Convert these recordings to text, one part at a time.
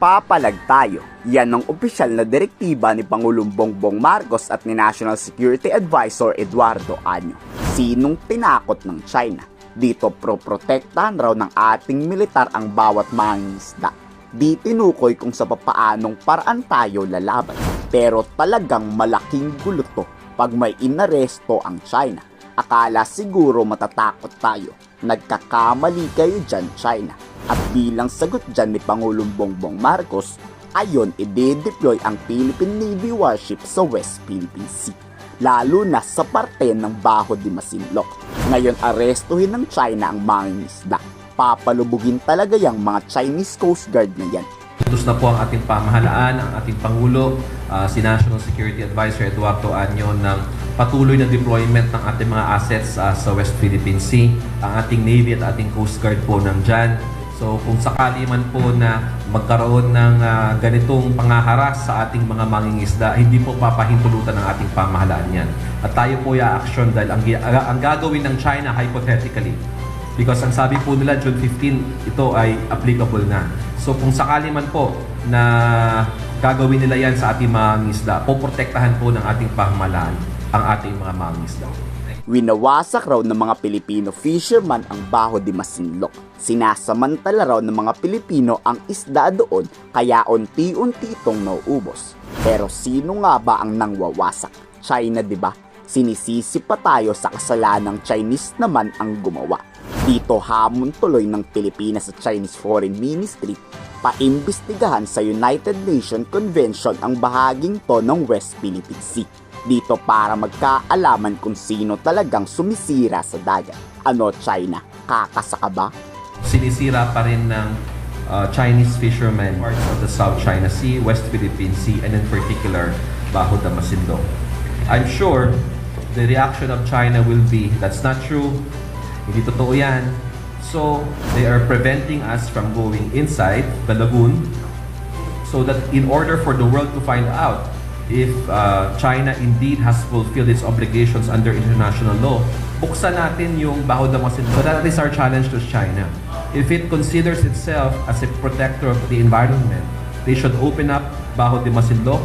Papalag tayo. Yan ang opisyal na direktiba ni Pangulong Bongbong Marcos at ni National Security Advisor Eduardo Año. Sinong tinakot ng China? Dito pro-protektahan raw ng ating militar ang bawat mangingisda. Di tinukoy kung sa papaanong paraan tayo lalaban. Pero talagang malaking gulo to pag may inaresto ang China. Akala siguro matatakot tayo. Nagkakamali kayo dyan, China. At bilang sagot dyan ni Pangulong Bongbong Marcos, ayon ide-deploy ang Philippine Navy warship sa West Philippine Sea. Lalo na sa parte ng Baho de Masinloc. Ngayon arestuhin ng China ang mangingisda. Papalubugin talaga yung mga Chinese Coast Guard na yan. Tapos na po ang ating pamahalaan, ang ating Pangulo, ah, si National Security Advisor Eduardo Anyo ng patuloy na deployment ng ating mga assets ah, sa West Philippine Sea. Ang ating Navy at ating Coast Guard po nandyan. So kung sakali man po na magkaroon ng ah, ganitong pangaharas sa ating mga mangingisda, hindi po papahintulutan ng ating pamahalaan yan. At tayo po i-action dahil ang, ang gagawin ng China hypothetically Because ang sabi po nila, June 15, ito ay applicable na. So kung sakali man po na gagawin nila yan sa ating mga ngisda, poprotektahan po ng ating pamahalaan ang ating mga mga ngisda. Winawasak raw ng mga Pilipino fisherman ang Baho de Masinloc. Sinasamantala raw ng mga Pilipino ang isda doon kaya unti-unti itong nauubos. Pero sino nga ba ang nangwawasak? China 'di ba? Sinisisi pa tayo sa kasalanang Chinese naman ang gumawa. Dito hamon tuloy ng Pilipinas sa Chinese Foreign Ministry paimbestigahan sa United Nations Convention ang bahaging to ng West Philippine Sea. Dito para magkaalaman kung sino talagang sumisira sa dagat. Ano China? Kakasaka ba? Sinisira pa rin ng uh, Chinese fishermen parts of the South China Sea, West Philippine Sea, and in particular, Bajo de Masinloc. I'm sure the reaction of China will be, that's not true, hindi totoo yan. So, they are preventing us from going inside the lagoon so that in order for the world to find out if uh, China indeed has fulfilled its obligations under international law, buksan natin yung Baho de Masinloc. So that is our challenge to China. If it considers itself as a protector of the environment, they should open up Baho de Masinloc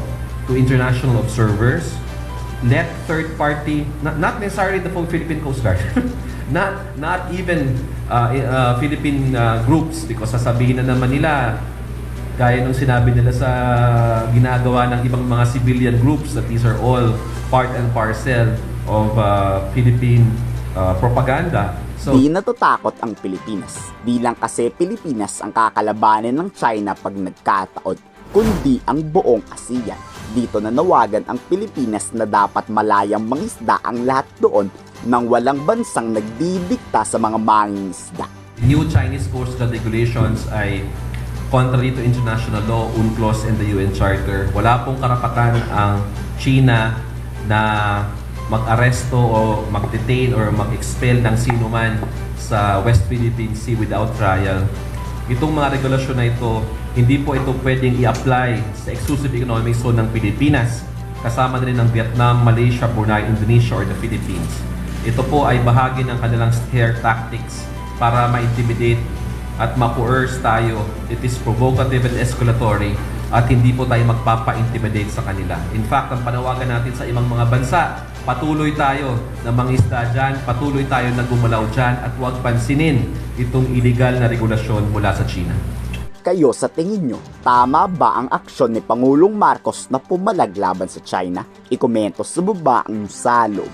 to international observers, let third party, not, not necessarily the full Philippine Coast Guard, not not even uh, uh, Philippine uh, groups because sasabihin na naman nila gaya nung sinabi nila sa ginagawa ng ibang mga civilian groups that these are all part and parcel of uh, Philippine uh, propaganda. So, Di natatakot ang Pilipinas. Di lang kasi Pilipinas ang kakalabanin ng China pag nagkataon, kundi ang buong ASEAN. Dito nanawagan ang Pilipinas na dapat malayang mangisda ang lahat doon nang walang bansang nagdidikta sa mga mangingisda. new Chinese Coast Guard regulations ay contrary to international law, UNCLOS and the UN Charter. Wala pong karapatan ang China na mag-aresto o mag-detain or mag-expel ng sino man sa West Philippine Sea without trial. Itong mga regulasyon na ito, hindi po ito pwedeng i-apply sa exclusive economic zone ng Pilipinas kasama na rin ng Vietnam, Malaysia, Brunei, Indonesia, or the Philippines. Ito po ay bahagi ng kanilang scare tactics para ma-intimidate at ma-coerce tayo. It is provocative and escalatory at hindi po tayo magpapa-intimidate sa kanila. In fact, ang panawagan natin sa ibang mga bansa, patuloy tayo na mangisda dyan, patuloy tayo na gumalaw dyan at huwag pansinin itong illegal na regulasyon mula sa China. Kayo sa tingin nyo, tama ba ang aksyon ni Pangulong Marcos na pumalag laban sa China? Ikomento sa baba ang salog.